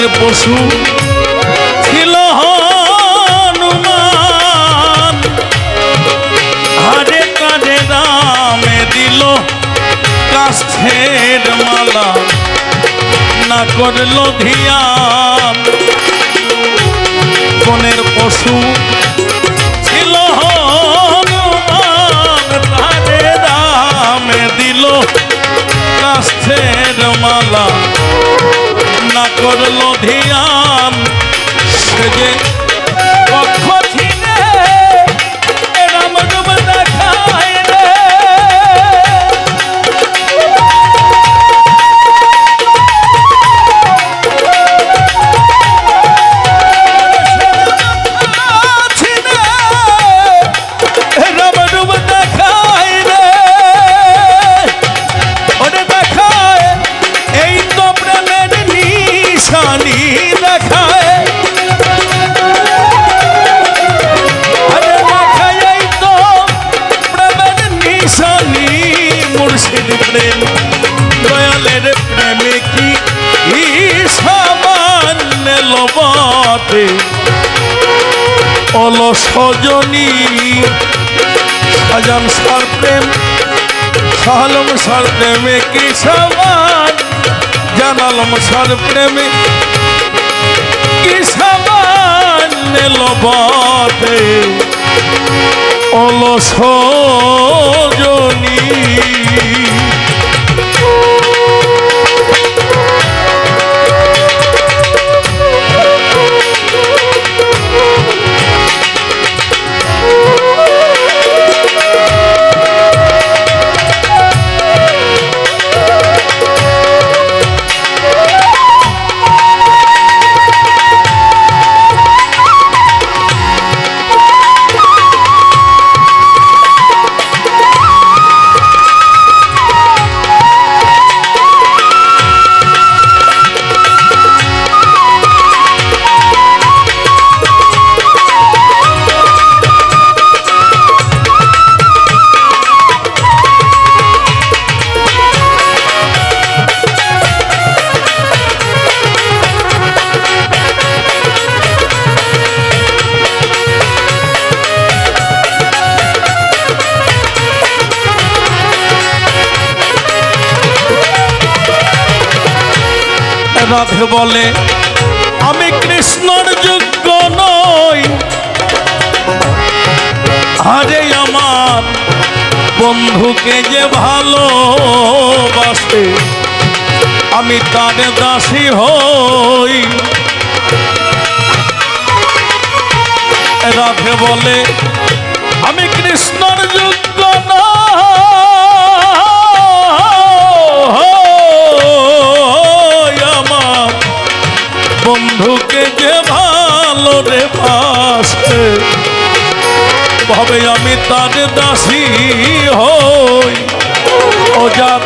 বনের পশু ছিল হনুমান। হারে কাজে দামে দিল কাষ্ঠের মালা, না করল ধিয়ান। বনের পশু করল ধিয়ান সে যে মুর্শিদ প্রেম দয়ালের সামান্য অলসজনী সাজান সার প্রেম সালম সার প্রেমে কি সমান জানালম সার প্রেমে কি সমান লবাতে অলসজনী রাধে বলে, আমি কৃষ্ণর যোগ্য নই। আরে আমার বন্ধুকে যে ভালোবাসে, আমি তার দাসী হই। রাধে বলে, আমি কৃষ্ণর যোগ্য নই। ভাবে আমি তার দাসী হই। ও যার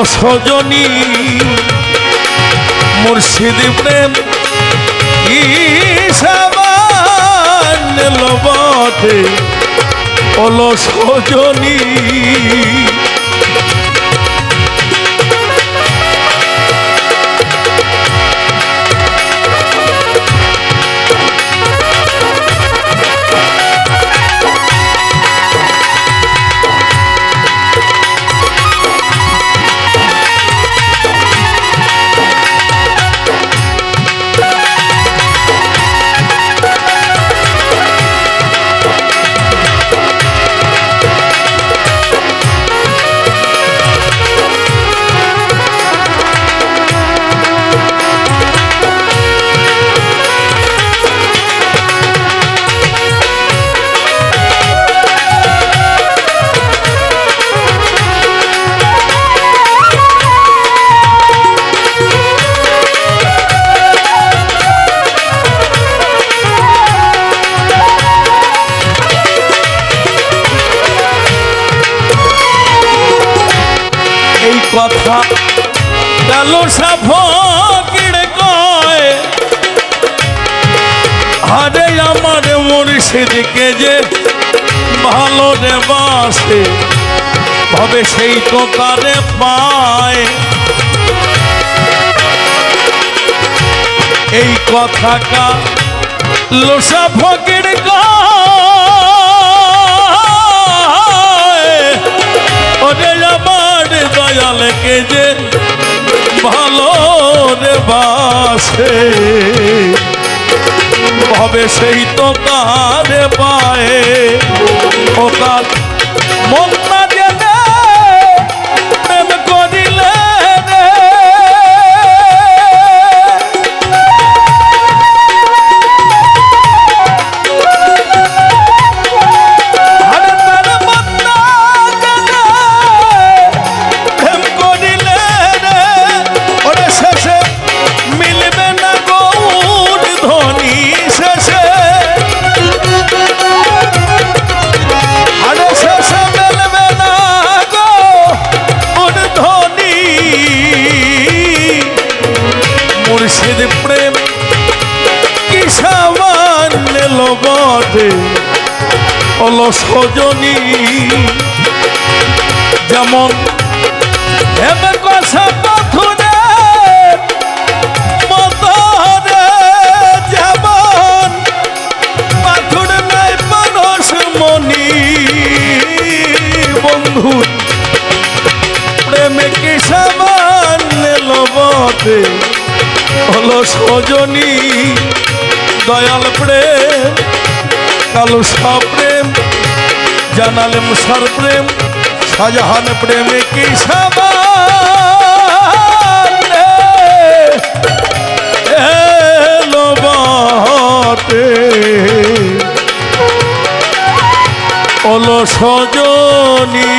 অলসজনী মুর্শিদ প্রেম ঈশাবান বটে অলসজনী কালো সাফকির কয় আরে আমার মুর্শিদকে যে ভালো রে বাসে, ভাবে সেই তো তারে পায়। এই কথা কা লোসা ফকির কয় দয়ালকে যে ভালো রে বাসে ভাবে সেই তো তাহারে পায়ে। ও তার মন হলো সজনী। যেমন হেবে কষা পাথরে মতরে যেমন পাথর নাই মানুষ মনি। বন্ধু, প্রেমে কি সামান্য লবতে হলো সজনী। দয়াল প্রেম, কালো প্রেম জানালে মুসার প্রেম শাহজাহান প্রেমে কি সামান্য অলসজনী সজনী